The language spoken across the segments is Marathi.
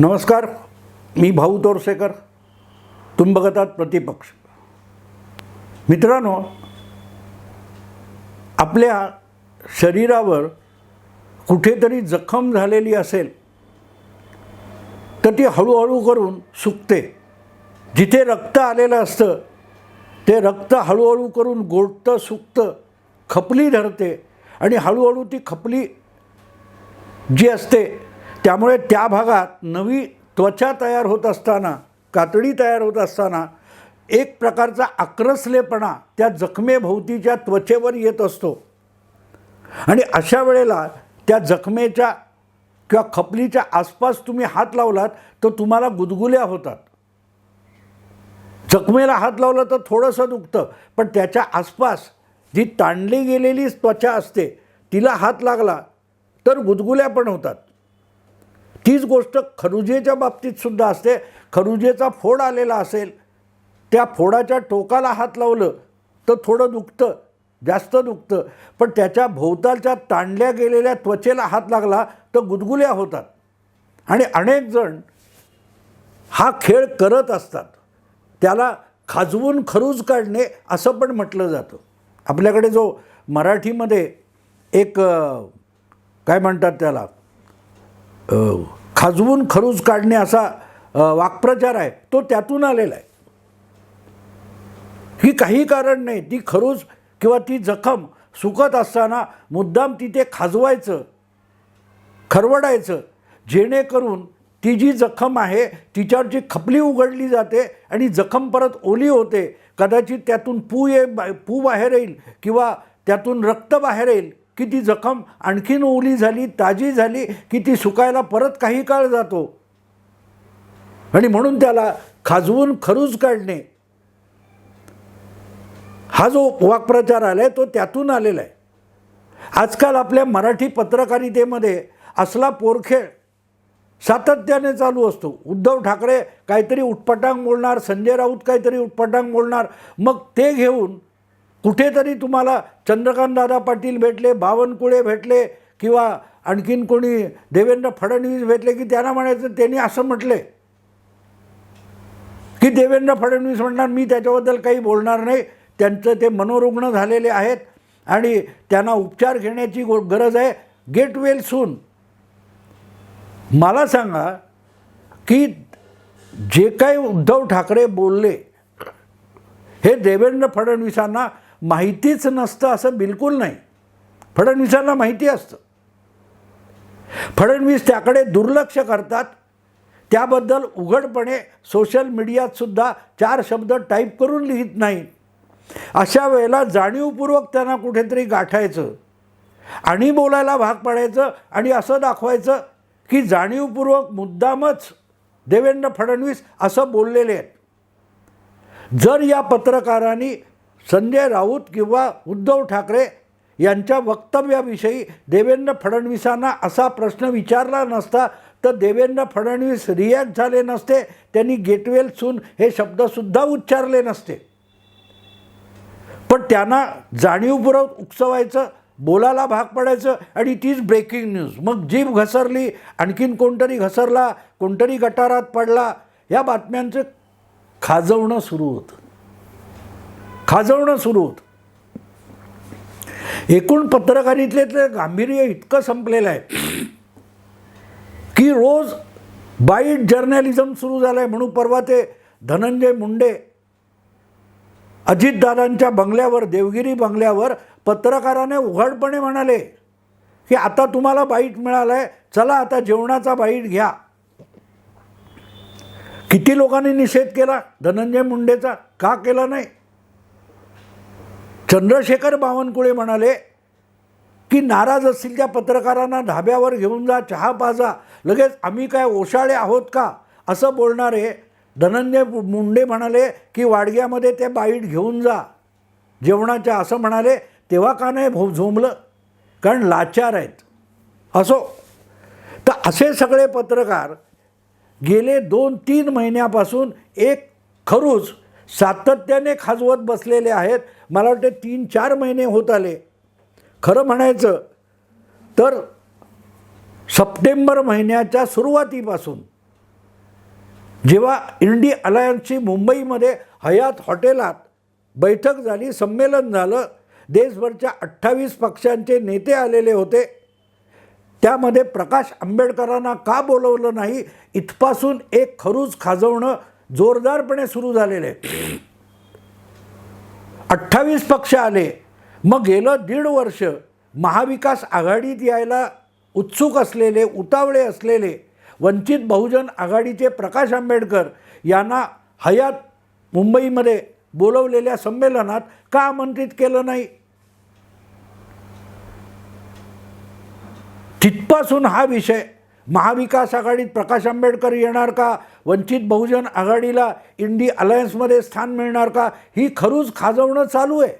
नमस्कार मी भाऊ तोरसेकर. तुम्ही बघत आहात प्रतिपक्ष. मित्रांनो आपल्या शरीरावर कुठेतरी जखम झालेली असेल तर ती हळूहळू करून सुकते. जिथे रक्त आलेलं असतं ते रक्त हळूहळू करून गोडतं सुकतं खपली धरते आणि हळूहळू ती खपली जी असते त्यामुळे त्या भागात नवी त्वचा तयार होत असताना कातडी तयार होत असताना एक प्रकारचा आक्रसलेपणा त्या जखमेभोवतीच्या त्वचेवर येत असतो. आणि अशा वेळेला त्या जखमेच्या किंवा खपलीच्या आसपास तुम्ही हात लावलात तर तुम्हाला गुदगुल्या होतात. जखमेला हात लावला तर थोडंसं दुखतं पण त्याच्या आसपास जी ताणली गेलेली त्वचा असते तिला हात लागला तर गुदगुल्या पण होतात. तीच गोष्ट खरुजेच्या बाबतीत सुद्धा असते. खरुजेचा फोड आलेला असेल त्या फोडाच्या टोकाला हात लावलं तर थोडं दुखतं जास्त दुखतं. पण त्याच्या भोवतालच्या ताणल्या गेलेल्या त्वचेला हात लागला तर गुदगुल्या होतात. आणि अनेक जण हा खेळ करत असतात. त्याला खाजवून खरूज काढणे असं पण म्हटलं जातं. आपल्याकडे जो मराठीमध्ये एक काय म्हणतात त्याला? खाजवून खरूज काढणे असा वाक्प्रचार आहे तो त्यातून आलेला आहे. ही काही कारण नाही ती खरूज किंवा ती जखम सुकत असताना मुद्दाम तिथे खाजवायचं खरवडायचं जेणेकरून ती जी जखम आहे तिच्यावरची खपली उघडली जाते आणि जखम परत ओली होते कदाचित त्यातून पू ये पू बाहेर येईल किंवा त्यातून रक्त बाहेर येईल की ती जखम आणखीन ओली झाली ताजी झाली की ती सुकायला परत काही काळ जातो. आणि म्हणून त्याला खाजवून खरूज काढणे. हा जो वाक्प्रचार आला आहे तो त्यातून आलेला आहे. आजकाल आपल्या मराठी पत्रकारितेमध्ये असला पोरखेळ सातत्याने चालू असतो. उद्धव ठाकरे काहीतरी उटपटांग बोलणार संजय राऊत काहीतरी उटपटांग बोलणार मग ते घेऊन कुठेतरी तुम्हाला चंद्रकांतदादा पाटील भेटले बावनकुळे भेटले किंवा आणखीन कोणी देवेंद्र फडणवीस भेटले की त्यांना म्हणायचं त्यांनी असं म्हटले. की देवेंद्र फडणवीस म्हणणार मी त्याच्याबद्दल काही बोलणार नाही. त्यांचं ते मनोरुग्ण झालेले आहेत आणि त्यांना उपचार घेण्याची गो गरज आहे. गेट वेल सून मला सांगा की जे काही उद्धव ठाकरे बोलले हे देवेंद्र फडणवीसांना माहितीच नसतं असं बिलकुल नाही. फडणवीसांना माहिती असतं. फडणवीस त्याकडे दुर्लक्ष करतात. त्याबद्दल उघडपणे सोशल मीडियात सुद्धा चार शब्द टाईप करून लिहित नाही अशा वेळेला जाणीवपूर्वक त्यांना कुठेतरी गाठायचं आणि बोलायला भाग पाडायचं आणि असं दाखवायचं की जाणीवपूर्वक मुद्दामच देवेंद्र फडणवीस असं बोललेले आहेत. जर या पत्रकारांनी संजय राऊत किंवा उद्धव ठाकरे यांच्या वक्तव्याविषयी देवेंद्र फडणवीसांना असा प्रश्न विचारला नसता तर देवेंद्र फडणवीस रिॲक्ट झाले नसते त्यांनी गेटवेल सून हे शब्दसुद्धा उच्चारले नसते. पण त्यांना जाणीवपूर्वक उकसवायचं बोलायला भाग पडायचं आणि तीच ब्रेकिंग न्यूज मग जीभ घसरली आणखीन कोणतरी घसरला कोणतरी गटारात पडला या बातम्यांचं खाजवणं सुरू होतं. खाजवणं सुरू होतं. एकूण पत्रकारितेतलं गांभीर्य इतकं संपलेलं आहे की रोज बाईट जर्नलिझम सुरू झालं आहे म्हणून परवा ते धनंजय मुंडे अजितदादांच्या बंगल्यावर देवगिरी बंगल्यावर पत्रकाराने उघडपणे म्हणाले की आता तुम्हाला बाईट मिळालं आहे चला आता जेवणाचा बाईट घ्या. किती लोकांनी निषेध केला? धनंजय मुंडेचा? का केला नाही? चंद्रशेखर बावनकुळे म्हणाले की नाराज असतील त्या पत्रकारांना धाब्यावर घेऊन जा चहा पाजा. लगेच आम्ही काय ओशाळे आहोत का? असं बोलणारे धनंजय मुंडे म्हणाले की वाडग्यामध्ये ते बाईट घेऊन जा. जेवणाच्या असं म्हणाले तेव्हा का नाही भो झोंबलं? कारण लाचार आहेत. असो. तर असे सगळे पत्रकार गेले दोन तीन महिन्यापासून एक खरूच सातत्याने खाजवत बसलेले आहेत. मला वाटते तीन चार महिने होत आले. खरं म्हणायचं तर सप्टेंबर महिन्याच्या सुरुवातीपासून जेव्हा इंडी अलायन्सची मुंबईमध्ये हयात हॉटेलात बैठक झाली संमेलन झालं देशभरच्या अठ्ठावीस पक्षांचे नेते आलेले होते. त्यामध्ये प्रकाश आंबेडकरांना का बोलवलं नाही? इथपासून एक खरूज खाजवणं जोरदारपणे सुरू झालेले. अठ्ठावीस पक्ष आले. मग गेलं दीड वर्ष. महाविकास आघाडीत यायला उत्सुक असलेले उतावळे असलेले वंचित बहुजन आघाडीचे प्रकाश आंबेडकर यांना हयात मुंबईमध्ये बोलवलेल्या संमेलनात का आमंत्रित केलं नाही? तिथपासून हा विषय महाविकास आघाडीत प्रकाश आंबेडकर येणार का? वंचित बहुजन आघाडीला इंडी अलायन्समध्ये स्थान मिळणार का? ही खरूज खाजवणं चालू आहे.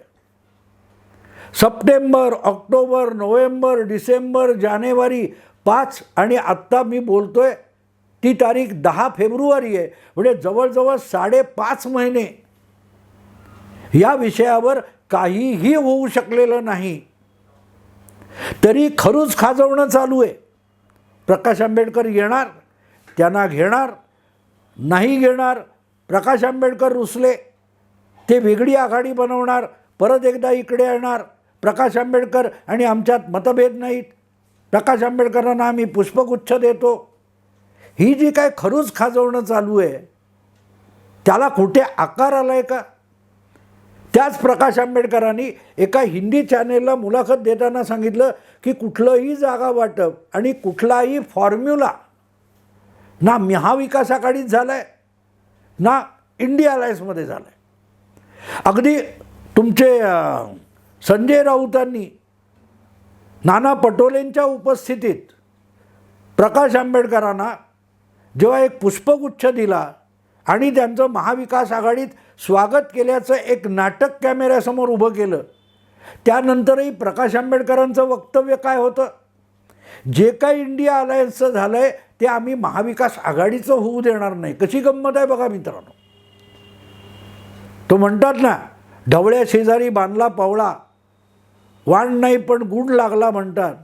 सप्टेंबर ऑक्टोबर नोव्हेंबर डिसेंबर जानेवारी पाच आणि आत्ता मी बोलतोय ती तारीख दहा फेब्रुवारी आहे. म्हणजे जवळजवळ साडेपाच महिने. या विषयावर काहीही होऊ शकलेलं नाही. तरी खरूच खाजवणं चालू आहे. प्रकाश आंबेडकर येणार त्यांना घेणार नाही घेणार प्रकाश आंबेडकर रुसले ते वेगळी आघाडी बनवणार परत एकदा इकडे येणार प्रकाश आंबेडकर आणि आमच्यात मतभेद नाहीत. प्रकाश आंबेडकरांना आम्ही पुष्पगुच्छ देतो. ही जी काय खरूच खाजवणं चालू आहे त्याला कुठे आकार आला आहे का? त्याच प्रकाश आंबेडकरांनी एका हिंदी चॅनेलला मुलाखत देताना सांगितलं की कुठलंही जागा वाटप आणि कुठलाही फॉर्म्युला ना महाविकास आघाडीत झाला आहे ना इंडिया अलायन्समध्ये झाला आहे अगदी तुमचे संजय राऊतांनी नाना पटोलेंच्या उपस्थितीत प्रकाश आंबेडकरांना जेव्हा एक पुष्पगुच्छ दिला आणि त्यांचं महाविकास आघाडीत स्वागत केल्याचं एक नाटक कॅमेऱ्यासमोर उभं केलं. त्यानंतरही प्रकाश आंबेडकरांचं वक्तव्य काय होतं? जे काय इंडिया अलायन्सचं झालं आहे ते आम्ही महाविकास आघाडीचं होऊ देणार नाही. कशी गंमत आहे बघा मित्रांनो. तो म्हणतात ना ढवळ्या शेजारी बांधला पावला वाण नाही पण गुण लागला म्हणतात.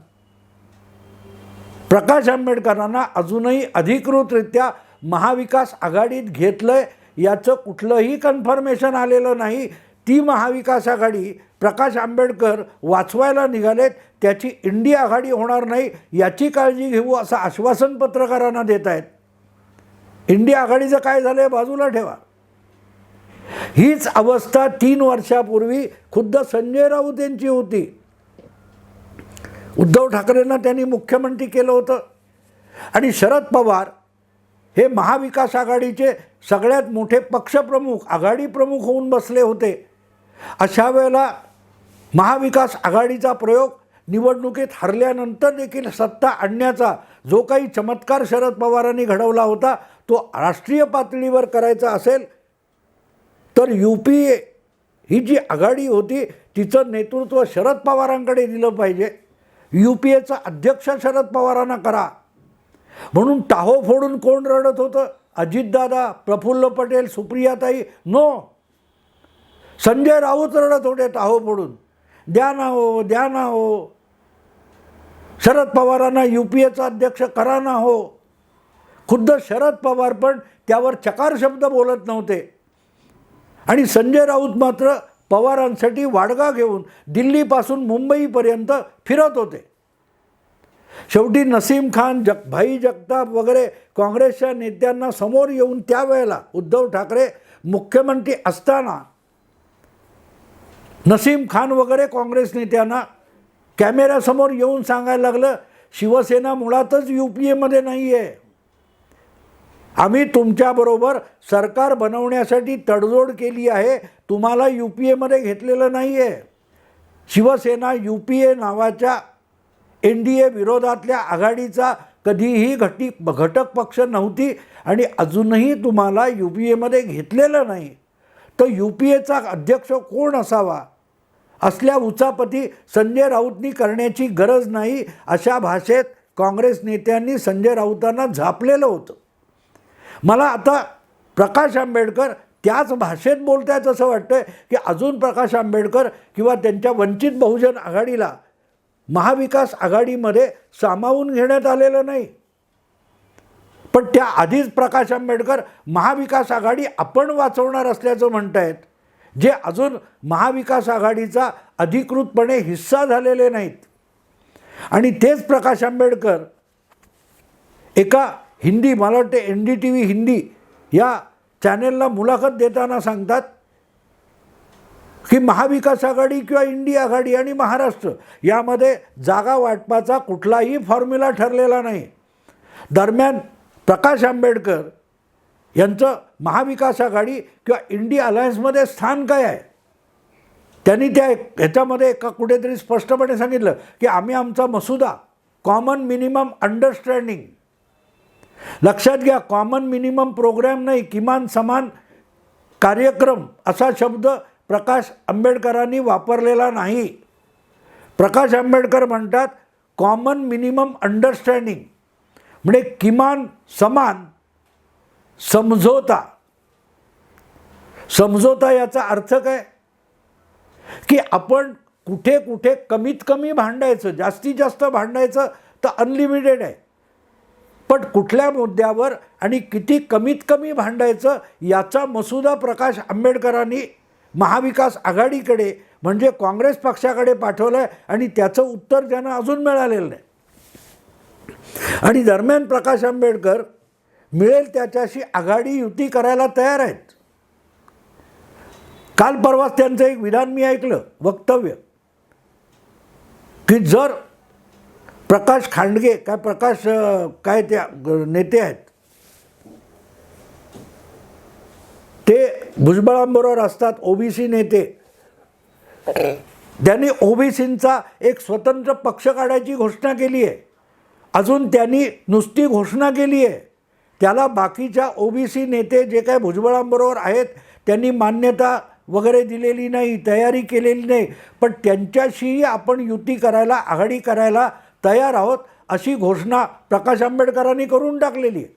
प्रकाश आंबेडकरांना अजूनही अधिकृतरित्या महाविकास आघाडीत घेतलं आहे याचं कुठलंही कन्फर्मेशन आलेलं नाही. ती महाविकास आघाडी प्रकाश आंबेडकर वाचवायला निघालेत. त्याची इंडिया आघाडी होणार नाही याची काळजी घेऊ असं आश्वासन पत्रकारांना देत आहेत. इंडिया आघाडीचं काय झालं आहे बाजूला ठेवा. हीच अवस्था तीन वर्षापूर्वी खुद्द संजय राऊत यांची होती. उद्धव ठाकरेंना त्यांनी मुख्यमंत्री केलं होतं. आणि शरद पवार हे महाविकास आघाडीचे सगळ्यात मोठे पक्षप्रमुख आघाडी प्रमुख होऊन बसले होते. अशा वेळेला महाविकास आघाडीचा प्रयोग निवडणुकीत हरल्यानंतर देखील सत्ता आणण्याचा जो काही चमत्कार शरद पवारांनी घडवला होता तो राष्ट्रीय पातळीवर करायचा असेल तर यू पी ए ही जी आघाडी होती तिचं नेतृत्व शरद पवारांकडे दिलं पाहिजे. यू पी एचा अध्यक्ष शरद पवारांना करा. म्हणून टाहो फोडून कोण रडत होतं? अजितदादा प्रफुल्ल पटेल सुप्रियाताई? नो संजय राऊत रडत होते टाहो फोडून. द्या ना हो द्या ना हो. शरद पवारांना यू पी एचा अध्यक्ष करा ना हो. खुद्द शरद पवार पण त्यावर चकार शब्द बोलत नव्हते. आणि संजय राऊत मात्र पवारांसाठी वाडगा घेऊन दिल्लीपासून मुंबईपर्यंत फिरत होते. शेवटी नसीम खान जग भाई जगताप वगैरे काँग्रेसच्या नेत्यांना समोर येऊन त्यावेळेला उद्धव ठाकरे मुख्यमंत्री असताना नसीम खान वगैरे काँग्रेस नेत्यांना कॅमेऱ्यासमोर येऊन सांगायला लागलं शिवसेना मुळातच यू पी एमध्ये नाही आहे आम्ही तुमच्याबरोबर सरकार बनवण्यासाठी तडजोड केली आहे तुम्हाला यू पी एमध्ये घेतलेलं नाही आहे शिवसेना यू पी ए नावाच्या एन डी ए विरोधातल्या आघाडीचा कधीही घटी घटक पक्ष नव्हती आणि अजूनही तुम्हाला यू पी एमध्ये घेतलेलं नाही तर यू पी एचा अध्यक्ष कोण असावा? असल्या उचापती संजय राऊतनी करण्याची गरज नाही अशा भाषेत काँग्रेस नेत्यांनी संजय राऊतांना झापलेलं होतं. मला आता प्रकाश आंबेडकर त्याच भाषेत बोलत आहेत असं वाटतं की अजून प्रकाश आंबेडकर किंवा त्यांच्या वंचित बहुजन आघाडीला महाविकास आघाडीमध्ये सामावून घेण्यात आलेलं नाही. पण त्या आधीच प्रकाश आंबेडकर महाविकास आघाडी आपण वाचवणार असल्याचं म्हणतायत जे अजून महाविकास आघाडीचा अधिकृतपणे हिस्सा झालेले नाहीत. आणि तेच प्रकाश आंबेडकर एका हिंदी मला वाटते N D T V Hindi या चॅनेलला मुलाखत देताना सांगतात की महाविकास आघाडी किंवा इंडिया आघाडी आणि महाराष्ट्र यामध्ये जागा वाटपाचा कुठलाही फॉर्म्युला ठरलेला नाही. दरम्यान प्रकाश आंबेडकर यांचं महाविकास आघाडी किंवा इंडी अलायन्समध्ये स्थान काय आहे? त्यांनी त्या ह्याच्यामध्ये एका कुठेतरी स्पष्टपणे सांगितलं की आम्ही आमचा मसुदा कॉमन मिनिमम अंडरस्टँडिंग लक्षात घ्या कॉमन मिनिमम प्रोग्रॅम नाही किमान समान कार्यक्रम असा शब्द प्रकाश आंबेडकरांनी वापरलेला नाही. प्रकाश आंबेडकर म्हणतात कॉमन मिनिमम अंडरस्टँडिंग म्हणजे किमान समान समझोता. समझोता याचा अर्थ काय? की आपण कुठे कुठे कमीत कमी भांडायचं जास्तीत जास्त भांडायचं तर अनलिमिटेड आहे. पण कुठल्या मुद्द्यावर आणि किती कमीत कमी भांडायचं याचा मसुदा प्रकाश आंबेडकरांनी महाविकास आघाडीकडे म्हणजे काँग्रेस पक्षाकडे पाठवलं आहे आणि त्याचं उत्तर त्यांना अजून मिळालेलं नाही. आणि दरम्यान प्रकाश आंबेडकर मिळेल त्याच्याशी आघाडी युती करायला तयार आहेत. काल परवाच त्यांचं एक विधान मी ऐकलं वक्तव्य. की जर प्रकाश खांडगे काय प्रकाश काय त्या ग- नेते आहेत ते भुजबळांबरोबर असतात ओबीसी नेते. त्यांनी ओबीसींचा एक स्वतंत्र पक्ष काढायची घोषणा केली आहे. अजून त्यांनी नुसती घोषणा केली आहे. त्याला बाकीच्या ओबीसी नेते जे काय भुजबळांबरोबर आहेत त्यांनी मान्यता वगैरे दिलेली नाही तयारी केलेली नाही. पण त्यांच्याशीही आपण युती करायला आघाडी करायला तयार आहोत अशी घोषणा प्रकाश आंबेडकरांनी करून टाकलेली आहे.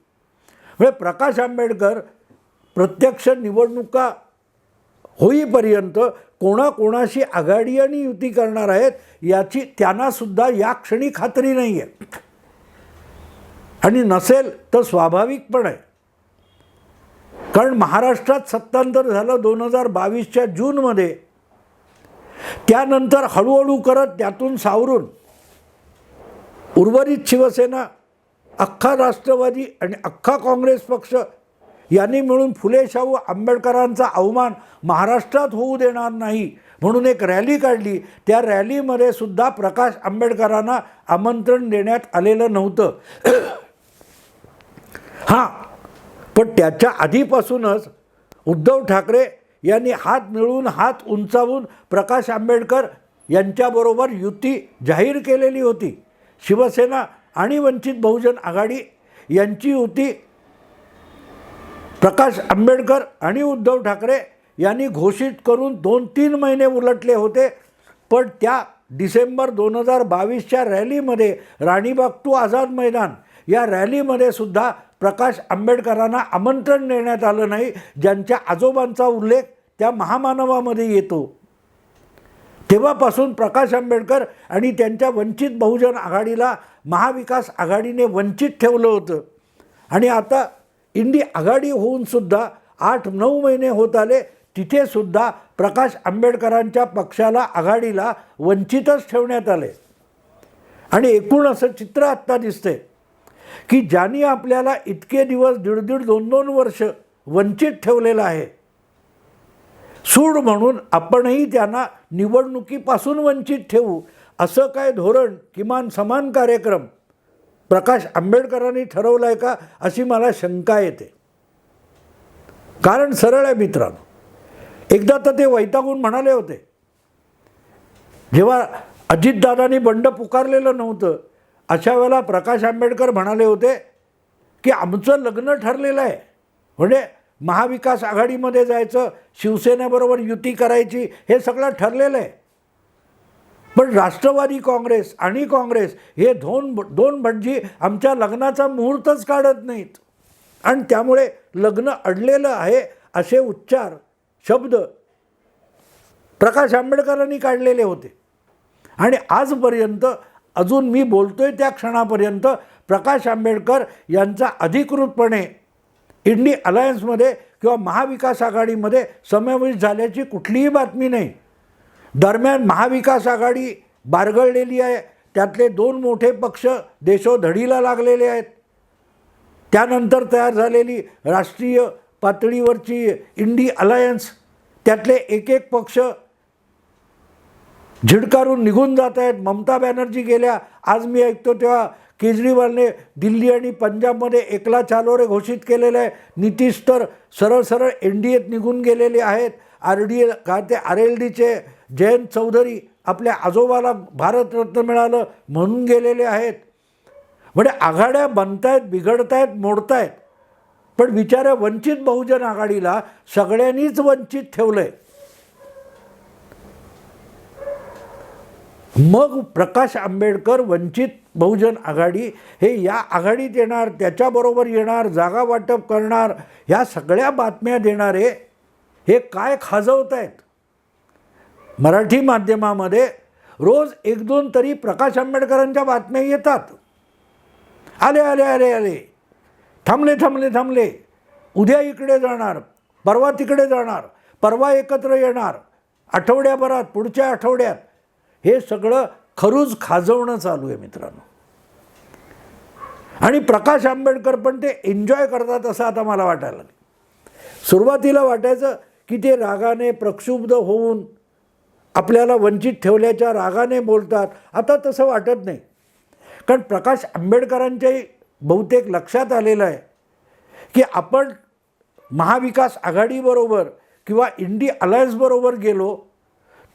म्हणजे प्रकाश आंबेडकर प्रत्यक्ष निवडणुका होईपर्यंत कोणाकोणाशी आघाडी आणि युती करणार आहेत याची त्यांनासुद्धा या क्षणी खात्री नाही आहे आणि नसेल तर स्वाभाविक पण आहे. कारण महाराष्ट्रात सत्तांतर झालं दोन हजार बावीसच्या जूनमध्ये. त्यानंतर हळूहळू करत त्यातून सावरून उर्वरित शिवसेना अख्खा राष्ट्रवादी आणि अख्खा काँग्रेस पक्ष यांनी मिळून फुले शाहू आंबेडकरांचा अवमान महाराष्ट्रात होऊ देणार नाही म्हणून एक रॅली काढली. त्या रॅलीमध्ये सुद्धा प्रकाश आंबेडकरांना आमंत्रण देण्यात आलेलं नव्हतं. हां पण त्याच्या आधीपासूनच उद्धव ठाकरे यांनी हात मिळवून हात उंचावून प्रकाश आंबेडकर यांच्याबरोबर युती जाहीर केलेली होती. शिवसेना आणि वंचित बहुजन आघाडी यांची युती प्रकाश आंबेडकर आणि उद्धव ठाकरे यांनी घोषित करून दोन तीन महिने उलटले होते. पण त्या डिसेंबर दोन हजार बावीसच्या रॅलीमध्ये राणीबाग टू आझाद मैदान या रॅलीमध्ये सुद्धा प्रकाश आंबेडकरांना आमंत्रण देण्यात आलं नाही ज्यांच्या आजोबांचा उल्लेख त्या महामानवामध्ये येतो. तेव्हापासून प्रकाश आंबेडकर आणि त्यांच्या वंचित बहुजन आघाडीला महाविकास आघाडीने वंचित ठेवलं होतं. आणि आता इंडी आघाडी होऊन सुद्धा आठ नऊ महिने होत आले तिथेसुद्धा प्रकाश आंबेडकरांच्या पक्षाला आघाडीला वंचितच ठेवण्यात आले. आणि एकूण असं चित्र आत्ता दिसते की ज्यांनी आपल्याला इतके दिवस दीड दीड दोन दोन वर्ष वंचित ठेवलेलं आहे सूड म्हणून आपणही त्यांना निवडणुकीपासून वंचित ठेवू असं काय धोरण किमान समान कार्यक्रम प्रकाश आंबेडकरांनी ठरवलं आहे का अशी मला शंका येते. कारण सरळ आहे मित्रांनो. एकदा तर ते वैतागून म्हणाले होते. जेव्हा अजितदादांनी बंड पुकारलेलं नव्हतं अशा वेळेला प्रकाश आंबेडकर म्हणाले होते की आमचं लग्न ठरलेलं आहे. म्हणजे महाविकास आघाडीमध्ये जायचं शिवसेनेबरोबर युती करायची हे सगळं ठरलेलं आहे. पण राष्ट्रवादी काँग्रेस आणि काँग्रेस हे दोन दोन भटजी आमच्या लग्नाचा मुहूर्तच काढत नाहीत. आणि त्यामुळे लग्न अडलेलं आहे असे उच्चार शब्द प्रकाश आंबेडकरांनी काढलेले होते. आणि आजपर्यंत अजून मी बोलतोय त्या क्षणापर्यंत प्रकाश आंबेडकर यांचा अधिकृतपणे इंडी अलायन्समध्ये किंवा महाविकास आघाडीमध्ये समावेश झाल्याची कुठलीही बातमी नाही. दरम्यान महाविकास आघाडी बारगळलेली आहे. त्यातले दोन मोठे पक्ष देशोधडीला लागलेले आहेत. त्यानंतर तयार झालेली राष्ट्रीय पातळीवरची इंडी अलायन्स त्यातले एक एक पक्ष झिडकारून निघून जात आहेत. ममता बॅनर्जी गेल्या आज मी ऐकतो तेव्हा केजरीवालने दिल्ली आणि पंजाबमध्ये एकला चालोरे घोषित केलेलं आहे. नितीश तर सरळ सरळ एन डी एत निघून गेलेले आहेत. आर डी ए का ते आर एल डीचे जयंत चौधरी आपल्या आजोबाला भारतरत्न मिळालं म्हणून गेलेले आहेत. म्हणजे आघाड्या बनतायत बिघडतायत मोडतायत. पण बिचाऱ्या वंचित बहुजन आघाडीला सगळ्यांनीच वंचित ठेवलं आहे मग प्रकाश आंबेडकर वंचित बहुजन आघाडी हे या आघाडीत येणार त्याच्याबरोबर येणार जागा वाटप करणार ह्या सगळ्या बातम्या देणारे हे काय खाजवत आहेत मराठी माध्यमामध्ये रोज एक दोन तरी प्रकाश आंबेडकरांच्या बातम्या येतात. आले आले आले आले. थांबले थांबले थांबले. उद्या इकडे जाणार परवा तिकडे जाणार परवा एकत्र येणार. आठवड्याभरात पुढच्या आठवड्यात. हे सगळं खरूज खाजवणं चालू आहे मित्रांनो. आणि प्रकाश आंबेडकर पण ते एन्जॉय करतात असं आता मला वाटायला लागलं. सुरुवातीला वाटायचं की ते रागाने प्रक्षुब्ध होऊन आपल्याला वंचित ठेवल्याच्या रागाने बोलतात. आता तसं वाटत नाही. कारण प्रकाश आंबेडकरांच्याही बहुतेक लक्षात आलेलं आहे की आपण महाविकास आघाडीबरोबर किंवा इंडी अलायन्सबरोबर गेलो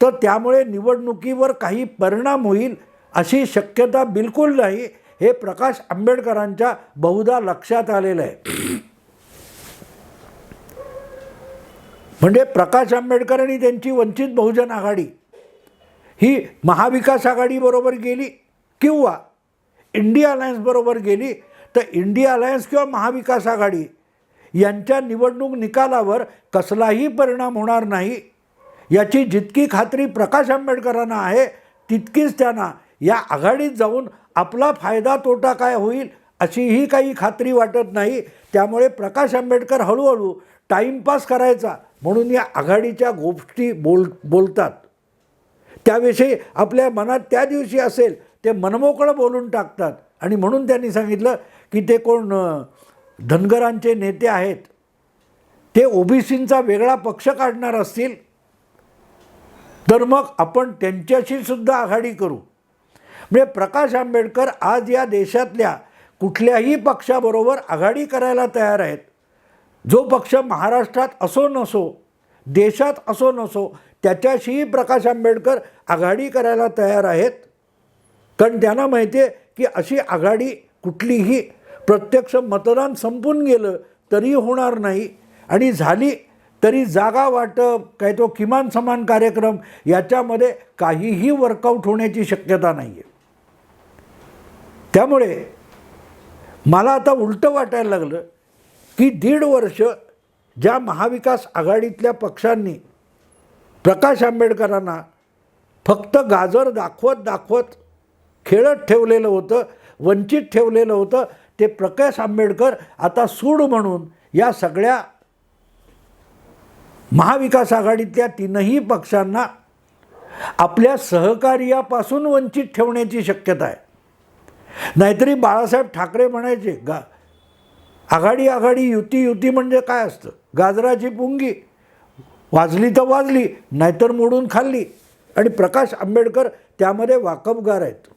तर त्यामुळे निवडणुकीवर काही परिणाम होईल अशी शक्यता बिलकुल नाही हे प्रकाश आंबेडकरांच्या बहुधा लक्षात आलेलं आहे. म्हणजे प्रकाश आंबेडकर आणि त्यांची वंचित बहुजन आघाडी. ही महाविकास आघाडीबरोबर गेली किंवा इंडिया अलायन्सबरोबर गेली तर इंडिया अलायन्स किंवा महाविकास आघाडी यांच्या निवडणूक निकालावर कसलाही परिणाम होणार नाही. याची जितकी खात्री प्रकाश आंबेडकरांना आहे तितकीच त्यांना या आघाडीत जाऊन आपला फायदा तोटा काय होईल अशीही काही खात्री वाटत नाही. त्यामुळे प्रकाश आंबेडकर हळूहळू टाईमपास करायचा म्हणून या आघाडीच्या गोष्टी बोल बोलतात. त्याविषयी आपल्या मनात त्या दिवशी असेल ते मनमोकळं बोलून टाकतात. आणि म्हणून त्यांनी सांगितलं की ते कोण धनगरांचे नेते आहेत. ते ओबीसींचा वेगळा पक्ष काढणार असतील. तर मग आपण त्यांच्याशी सुद्धा आघाडी करू. म्हणजे प्रकाश आंबेडकर आज या देशातल्या कुठल्याही पक्षाबरोबर आघाडी करायला तयार आहेत. जो पक्ष महाराष्ट्रात असो नसो देशात असो नसो त्याच्याशीही प्रकाश आंबेडकर आघाडी करायला तयार आहेत. कारण त्यांना माहिती आहे की अशी आघाडी कुठलीही प्रत्यक्ष मतदान संपून गेलं तरी होणार नाही. आणि झाली तरी जागा वाटप काय तो किमान समान कार्यक्रम याच्यामध्ये काहीही वर्कआउट होण्याची शक्यता नाही आहे त्यामुळे मला आता उलटं वाटायला लागलं की दीड वर्ष ज्या महाविकास आघाडीतल्या पक्षांनी प्रकाश आंबेडकरांना फक्त गाजर दाखवत दाखवत खेळत ठेवलेलं होतं वंचित ठेवलेलं होतं ते प्रकाश आंबेडकर आता सूड म्हणून या सगळ्या महाविकास आघाडीतल्या तीनही पक्षांना आपल्या सहकार्यापासून वंचित ठेवण्याची शक्यता आहे. नाहीतरी बाळासाहेब ठाकरे म्हणायचे गा आघाडी आघाडी युती युती म्हणजे काय असतं? गाजराची पुंगी. वाजली तर वाजली नाहीतर मोडून खाल्ली. आणि प्रकाश आंबेडकर त्यामध्ये वाकबगार आहेत.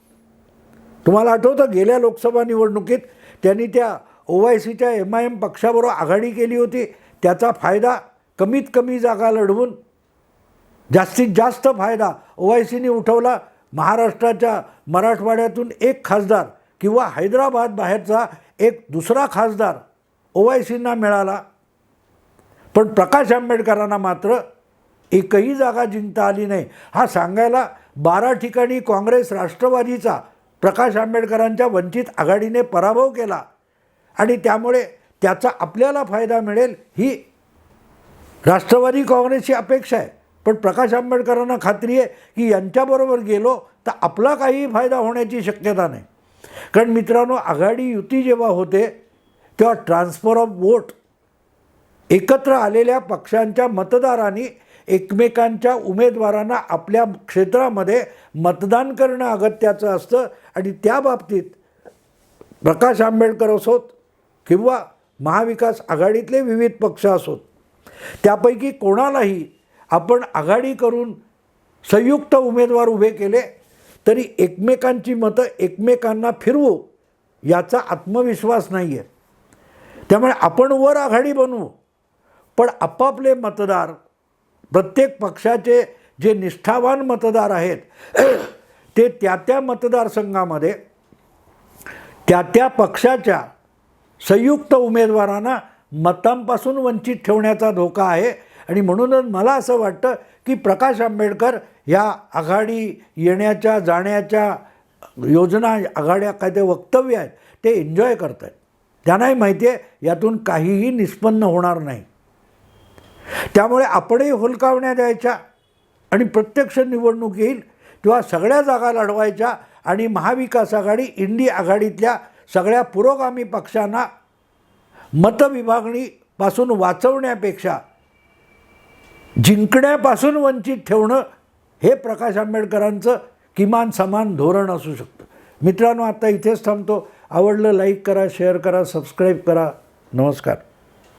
तुम्हाला आठवतं गेल्या लोकसभा निवडणुकीत त्यांनी त्या ओ वाय सीच्या एम आय एम पक्षाबरोबर आघाडी केली होती. त्याचा फायदा कमीत कमी जागा लढवून जास्तीत जास्त फायदा ओ आय सीने उठवला. महाराष्ट्राच्या मराठवाड्यातून एक खासदार किंवा हैदराबाद बाहेरचा एक दुसरा खासदार ओवायसींना मिळाला. पण प्रकाश आंबेडकरांना मात्र एकही जागा जिंकता आली नाही. हा सांगायला बारा ठिकाणी काँग्रेस राष्ट्रवादीचा प्रकाश आंबेडकरांच्या वंचित आघाडीने पराभव केला आणि त्यामुळे त्याचा आपल्याला फायदा मिळेल ही राष्ट्रवादी काँग्रेसची अपेक्षा आहे. पण प्रकाश आंबेडकरांना खात्री आहे की यांच्याबरोबर गेलो तर आपला काही फायदा होण्याची शक्यता नाही. कारण मित्रांनो आघाडी युती जेव्हा होते तेव्हा ट्रान्सफर ऑफ वोट एकत्र आलेल्या पक्षांच्या मतदारांनी एकमेकांच्या उमेदवारांना आपल्या क्षेत्रामध्ये मतदान करणं अगत्याचं असतं आणि त्या बाबतीत प्रकाश आंबेडकर असोत किंवा महाविकास आघाडीतले विविध पक्ष असोत त्यापैकी कोणालाही आपण आघाडी करून संयुक्त उमेदवार उभे केले तरी एकमेकांची मतं एकमेकांना फिरवू याचा आत्मविश्वास नाही आहे त्यामुळे आपण वर आघाडी बनवू पण आपापले मतदार प्रत्येक पक्षाचे जे निष्ठावान मतदार आहेत ते त्या त्या मतदारसंघामध्ये त्या त्या पक्षाच्या संयुक्त उमेदवारांना मतांपासून वंचित ठेवण्याचा धोका आहे. आणि म्हणूनच मला असं वाटतं की प्रकाश आंबेडकर या आघाडी येण्याच्या जाण्याच्या योजना आघाड्या काय ते वक्तव्य आहेत ते एन्जॉय करत आहेत त्यांनाही माहिती आहे यातून काहीही निष्पन्न होणार नाही. त्यामुळे आपणही हुलकावण्या द्यायच्या आणि प्रत्यक्ष निवडणूक येईल तेव्हा सगळ्या जागा लढवायच्या आणि महाविकास आघाडी इंडी आघाडीतल्या सगळ्या पुरोगामी पक्षांना मतविभागणीपासून वाचवण्यापेक्षा जिंकण्यापासून वंचित ठेवणं हे प्रकाश आंबेडकरांचं किमान समान धोरण असू शकतं. मित्रांनो आता इथेच थांबतो. आवडलं लाईक करा शेअर करा सबस्क्राईब करा. नमस्कार.